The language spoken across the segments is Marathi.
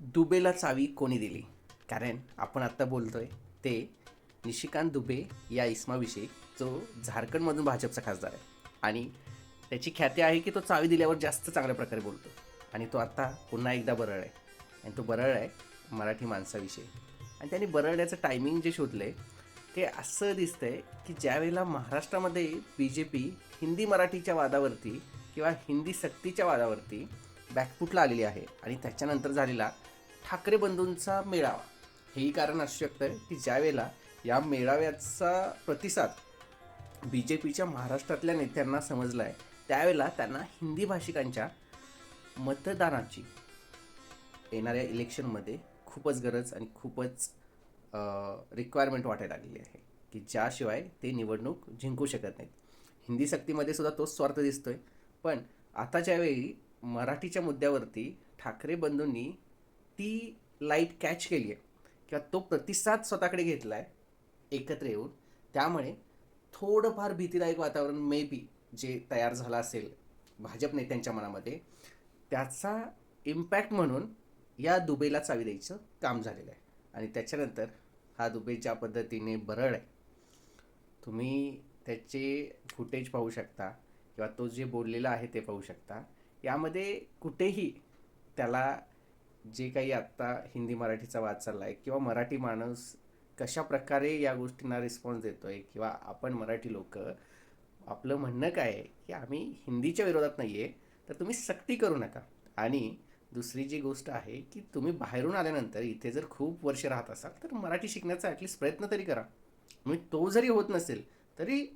दुबेला चावी कोणी दिली? कारण आपण आत्ता बोलतोय ते निशिकांत दुबे या इस्माविषयी जो झारखंडमधून भाजपचा खासदार आहे. आणि त्याची ख्याती आहे की तो चावी दिल्यावर जास्त चांगल्या प्रकारे बोलतो. आणि तो आत्ता पुन्हा एकदा बरळ आहे आणि तो बरळ आहे मराठी माणसाविषयी. आणि त्यांनी बरळण्याचं टायमिंग जे शोधलं आहे ते असं दिसतं आहे की ज्यावेळेला महाराष्ट्रामध्ये बी जे पी हिंदी मराठीच्या वादावरती किंवा हिंदी सक्तीच्या वादावरती बॅकफुटला आलेली आहे आणि त्याच्यानंतर झालेला ठाकरे बंधूंचा मेळावा. हेही कारण असू शकतं की ज्यावेळेला या मेळाव्याचा प्रतिसाद बी जे पीच्या महाराष्ट्रातल्या नेत्यांना समजला आहे त्यावेळेला त्यांना हिंदी भाषिकांच्या मतदानाची येणाऱ्या इलेक्शनमध्ये खूपच गरज आणि खूपच रिक्वायरमेंट वाटायला लागलेली आहे की ज्याशिवाय ते निवडणूक जिंकू शकत नाहीत. हिंदी सक्तीमध्ये सुद्धा तोच स्वार्थ दिसतोय. पण आता ज्यावेळी मराठीच्या मुद्द्यावरती ठाकरे बंधूंनी ती लाइट कॅच केली आहे किंवा तो प्रतिसाद स्वतःकडे घेतला आहे एकत्र येऊन त्यामुळे थोडंफार भीतीदायक वातावरण मे बी जे तयार झालं असेल भाजप नेत्यांच्या मनामध्ये त्याचा इम्पॅक्ट म्हणून या दुबईला चावी द्यायचं काम झालेलं आहे. आणि त्याच्यानंतर हा दुबई ज्या पद्धतीने बरळ आहे तुम्ही त्याचे फुटेज पाहू शकता किंवा तो जे बोललेला आहे ते पाहू शकता. यामध्ये कुठेही त्याला जे काही आत्ता हिंदी मराठीचा वाद चालला आहे किंवा मराठी माणूस कशा प्रकारे या गोष्टींना रिस्पॉन्स देतो आहे किंवा आपण मराठी लोक आपलं म्हणणं काय आहे की आम्ही हिंदीच्या विरोधात नाही आहे तर तुम्ही सक्ती करू नका. आणि दुसरी जी गोष्ट आहे की तुम्ही बाहेरून आल्यानंतर इथे जर खूप वर्ष राहत असाल तर मराठी शिकण्याचा ॲटलिस्ट प्रयत्न तरी करा. म्हणजे तो जरी होत नसेल तरी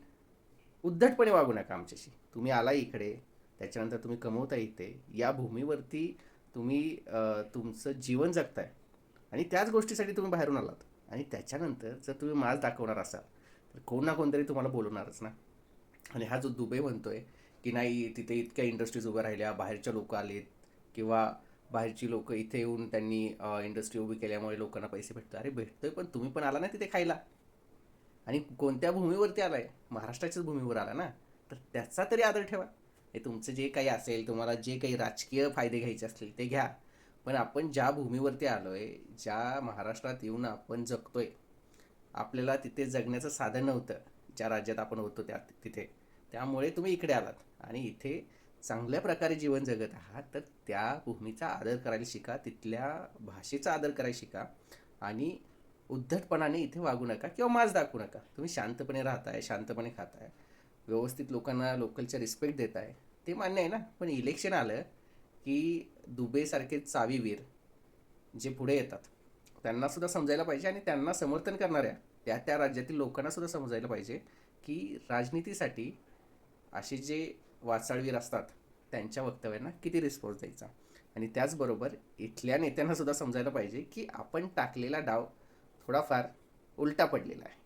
उद्धटपणे वागू नका आमच्याशी. तुम्ही आला इकडे त्याच्यानंतर तुम्ही कमवता इथे या भूमीवरती तुम्ही तुमचं जीवन जगताय. आणि त्याच गोष्टीसाठी तुम्ही बाहेरून आलात. आणि त्याच्यानंतर जर तुम्ही माल दाखवणार असाल तर कोण ना कोणतरी तुम्हाला बोलवणारच ना. आणि हा जो दुबई म्हणतोय की नाही तिथे इतक्या इंडस्ट्रीज उभ्या राहिल्या बाहेरच्या लोक आलेत किंवा बाहेरची लोक इथे येऊन त्यांनी इंडस्ट्री उभी केल्यामुळे लोकांना पैसे भेटतो अरे भेटतोय पण तुम्ही पण आला ना तिथे खायला. आणि कोणत्या भूमीवरती आलाय? महाराष्ट्राच्याच भूमीवर आला ना. तर त्याचा तरी आदर ठेवा. हे तुमचं जे काही असेल तुम्हाला जे काही राजकीय फायदे घ्यायचे असतील ते घ्या. पण आपण ज्या भूमीवरती आलो आहे ज्या महाराष्ट्रात येऊन आपण जगतो आहे आपल्याला तिथे जगण्याचं साधन नव्हतं. ज्या राज्यात आपण होतो त्या तिथे. त्यामुळे तुम्ही इकडे आलात. आणि इथे चांगल्या प्रकारे जीवन जगत आहात तर त्या भूमीचा आदर करायला शिका तिथल्या भाषेचा आदर करायला शिका. आणि उद्धटपणाने इथे वागू नका किंवा माज दाखवू नका. तुम्ही शांतपणे राहताय शांतपणे खाताय. व्यवस्थित लोकांना लोकलच्या रिस्पेक्ट देत आहे. ते मान्य आहे ना. पण इलेक्शन आलं की दुबेसारखे चावीवीर जे पुढे येतात त्यांनासुद्धा समजायला पाहिजे आणि त्यांना समर्थन करणाऱ्या त्या त्या राज्यातील लोकांनासुद्धा समजायला पाहिजे की राजनीतीसाठी असे जे वाचाळवीर असतात त्यांच्या वक्तव्यांना किती रिस्पॉन्स द्यायचा? आणि त्याचबरोबर इथल्या नेत्यांनासुद्धा समजायला पाहिजे की आपण टाकलेला डाव थोडाफार उलटा पडलेला आहे.